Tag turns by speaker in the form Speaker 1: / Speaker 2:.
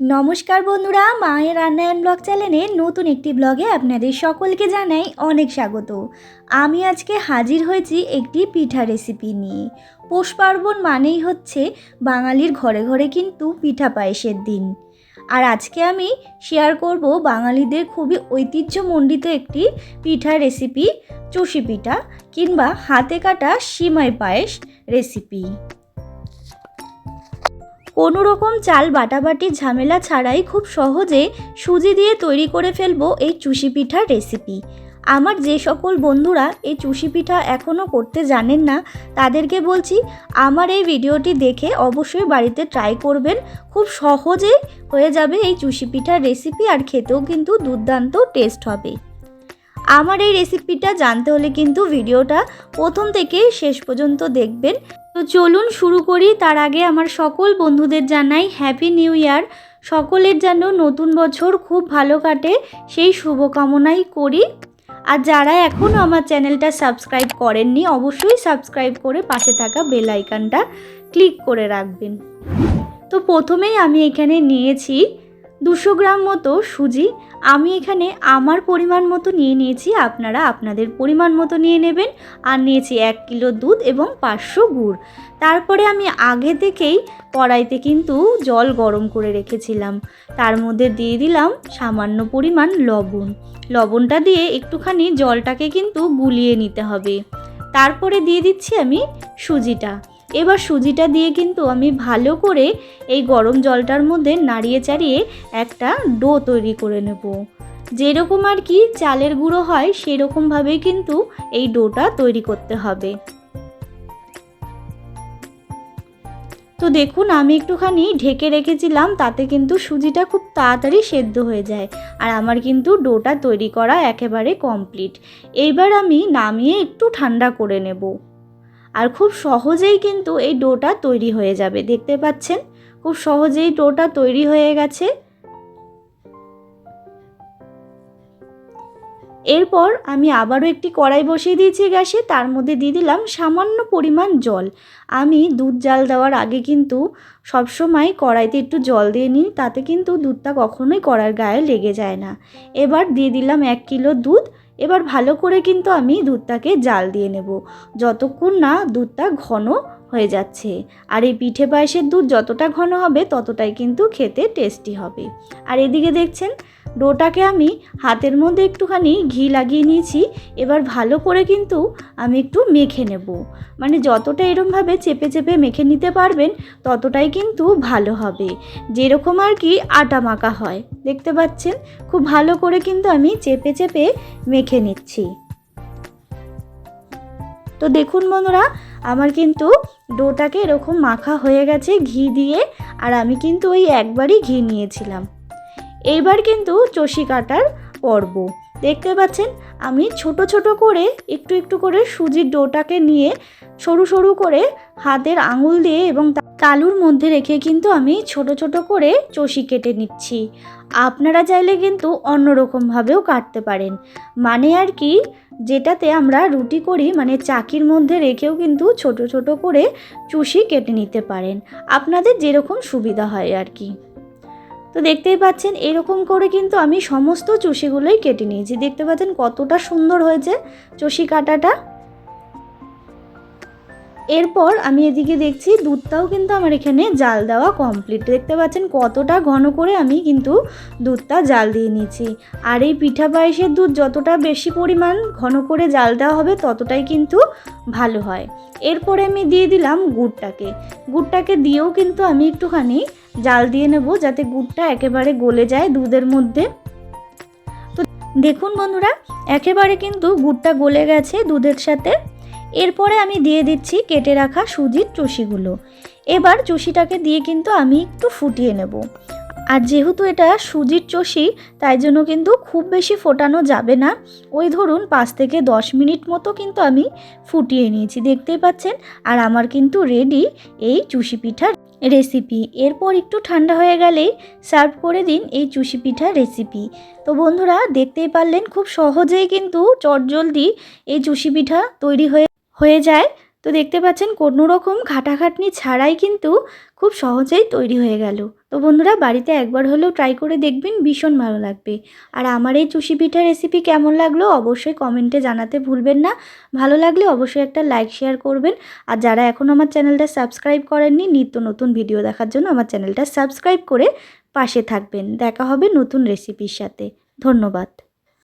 Speaker 1: নমস্কার বন্ধুরা, মায়ের রান্নায়ন ব্লগ চ্যানেলে নতুন একটি ব্লগে আপনাদের সকলকে জানাই অনেক স্বাগত। আমি আজকে হাজির হয়েছি একটি পিঠা রেসিপি নিয়ে। পৌষ পার্বণ মানেই হচ্ছে বাঙালির ঘরে ঘরে কিন্তু পিঠা পায়েসের দিন। আর আজকে আমি শেয়ার করব বাঙালিদের খুবই ঐতিহ্যমণ্ডিত একটি পিঠা রেসিপি চষি পিঠা কিংবা হাতে কাটা সিমাই পায়েস রেসিপি কোনো রকম চাল বাটাবাটির ঝামেলা ছাড়াই খুব সহজে সুজি দিয়ে তৈরি করে ফেলব এই চুষি পিঠার রেসিপি। আমার যে সকল বন্ধুরা এই চুষি পিঠা এখনও করতে জানেন না, তাদেরকে বলছি, আমার এই ভিডিওটি দেখে অবশ্যই বাড়িতে ট্রাই করবেন। খুব সহজেই হয়ে যাবে এই চুষি পিঠার রেসিপি আর খেতেও কিন্তু দুর্দান্ত টেস্ট হবে। আমার এই রেসিপিটা জানতে হলে কিন্তু ভিডিওটা প্রথম থেকে শেষ পর্যন্ত দেখবেন। তো চলুন শুরু করি। তার আগে আমার সকল বন্ধুদের জানাই হ্যাপি নিউ ইয়ার সকলের যেন নতুন বছর খুব ভালো কাটে, সেই শুভকামনাই করি। আর যারা এখনও আমার চ্যানেলটা সাবস্ক্রাইব করেননি, অবশ্যই সাবস্ক্রাইব করে পাশে থাকা বেল আইকনটা ক্লিক করে রাখবেন। তো প্রথমেই আমি এখানে নিয়েছি দুশো গ্রাম মতো সুজি আমি এখানে আমার পরিমাণ মতো নিয়ে নিয়েছি। আপনারা আপনাদের পরিমাণ মতো নিয়ে নেবেন। আর নিয়েছি এক কিলো দুধ এবং পাঁচশো গুড়। তারপরে আমি আগে থেকেই কড়াইতে কিন্তু জল গরম করে রেখেছিলাম। তার মধ্যে দিয়ে দিলাম সামান্য পরিমাণ লবণ। লবণটা দিয়ে একটুখানি জলটাকে কিন্তু গুলিয়ে নিতে হবে। তারপরে দিয়ে দিচ্ছি আমি সুজিটা। এবার সুজিটা দিয়ে কিন্তু আমি ভালো করে এই গরম জলটার মধ্যে নাড়িয়ে চাড়িয়ে একটা ডো তৈরি করে নেব। যেরকম আর কি চালের গুঁড়ো হয়, সেরকমভাবেই কিন্তু এই ডোটা তৈরি করতে হবে। তো দেখুন, আমি একটুখানি ঢেকে রেখেছিলাম, তাতে কিন্তু সুজিটা খুব তাড়াতাড়ি সেদ্ধ হয়ে যায় আর আমার কিন্তু ডোটা তৈরি করা একেবারে কমপ্লিট। এইবার আমি নামিয়ে একটু ঠান্ডা করে নেব। আর খুব সহজেই কিন্তু এই ডোটা তৈরি হয়ে যাবে। দেখতে পাচ্ছেন? খুব সহজেই ডোটা তৈরি হয়ে গেছে। এরপর আমি আবারও একটি কড়াই বসিয়ে দিয়েছি গ্যাসে। তার মধ্যে দিয়ে দিলাম সামান্য পরিমাণ জল। আমি দুধ জাল দেওয়ার আগে কিন্তু সবসময় কড়াইতে একটু জল দিয়ে নিই, তাতে কিন্তু দুধটা কখনোই কড়ার গায়ে লেগে যায় না। এবার দিয়ে দিলাম এক কিলো দুধ। এবার ভালো করে কিন্তু আমি দুধটাকে জাল দিয়ে নেব। যতক্ষণ না দুধটা ঘন হয়ে যাচ্ছে। আর এই পিঠে পায়েসের দুধ যতটা ঘন হবে ততটাই কিন্তু খেতে টেস্টি হবে। আর এদিকে দেখছেন ডোটাকে আমি হাতের মধ্যে একটুখানি ঘি লাগিয়ে নিয়েছি। এবার ভালো করে কিন্তু আমি একটু মেখে নেব। মানে যতটা এরমভাবে চেপে চেপে মেখে নিতে পারবেন, ততটাই কিন্তু ভালো হবে। যেরকম আর কি আটা মাখা হয়, দেখতে পাচ্ছেন? খুব ভালো করে কিন্তু আমি চেপে চেপে মেখে নিচ্ছি। তো দেখুন বন্ধুরা, আমার কিন্তু ডোটাকে এরকম মাখা হয়ে গেছে ঘি দিয়ে, আর আমি কিন্তু ওই একবারই ঘি নিয়েছিলাম। এইবার কিন্তু চষি কাটার পর্ব। দেখতে পাচ্ছেন, আমি ছোট ছোট করে একটু একটু করে সুজির ডোটাকে নিয়ে সরু সরু করে হাতের আঙুল দিয়ে এবং তালুর মধ্যে রেখে কিন্তু আমি ছোট ছোট করে চষি কেটে নিচ্ছি। আপনারা চাইলে কিন্তু অন্যরকমভাবেও কাটতে পারেন। মানে আর কি, যেটাতে আমরা রুটি করি মানে চাকির মধ্যে রেখেও কিন্তু ছোট ছোট করে চুষি কেটে নিতে পারেন। আপনাদের যেরকম সুবিধা হয় আর কি। তো দেখতেই পাচ্ছেন, এরকম করে কিন্তু আমি সমস্ত চুষিগুলোই কেটে নিয়েছি। দেখতে পাচ্ছেন কতটা সুন্দর হয়েছে চষি কাটাটা। এরপর আমি এদিকে দেখছি দুধটাও কিন্তু আমার এখানে জাল দেওয়া কমপ্লিট। দেখতে পাচ্ছেন কতটা ঘন করে আমি কিন্তু দুধটা জাল দিয়ে নিয়েছি। আর এই পিঠা পায়েসের দুধ যতটা বেশি পরিমাণ ঘন করে জাল দেওয়া হবে ততটাই কিন্তু ভালো হয়। এরপরে আমি দিয়ে দিলাম গুড়টাকে। গুড়টাকে দিয়েও কিন্তু আমি একটুখানি জাল দিয়ে নেব যাতে গুড়টা একেবারে গলে যায় দুধের মধ্যে। তো দেখুন বন্ধুরা, একেবারে কিন্তু গুড়টা গলে গেছে দুধের সাথে। এরপরে আমি দিয়ে দিচ্ছি কেটে রাখা সুজির চষিগুলো। এবার চষিটাকে দিয়ে কিন্তু আমি একটু ফুটিয়ে নেব। আর যেহেতু এটা সুজির চষি, তাই জন্য কিন্তু খুব বেশি ফোটানো যাবে না। ওই ধরুন পাঁচ থেকে দশ মিনিট মতো কিন্তু আমি ফুটিয়ে নিয়েছি, দেখতেই পাচ্ছেন? আর আমার কিন্তু রেডি এই চুষি পিঠার রেসিপি এরপর একটু ঠান্ডা হয়ে গেলেই সার্ভ করে দিন এই চুষি পিঠার রেসিপি তো বন্ধুরা, দেখতেই পারলেন খুব সহজেই কিন্তু চটজলদি এই চুষি পিঠা তৈরি হয়ে হয়ে যায়। তো দেখতে পাচ্ছেন কোনো রকম ঘাটাঘাটনি ছাড়াই কিন্তু খুব সহজেই তৈরি হয়ে গেল। তো বন্ধুরা, বাড়িতে একবার হলেও ট্রাই করে দেখবেন, ভীষণ ভালো লাগবে। আর আমার এই চুষি পিঠা রেসিপি কেমন লাগল অবশ্যই কমেন্টে জানাতে ভুলবেন না। ভালো লাগলে অবশ্যই একটা লাইক শেয়ার করবেন। আর যারা এখন আমার চ্যানেলটা সাবস্ক্রাইব করেননি, নিত্য নতুন ভিডিও দেখার জন্য আমার চ্যানেলটা সাবস্ক্রাইব করে পাশে থাকবেন। দেখা হবে নতুন রেসিপির সাথে। ধন্যবাদ।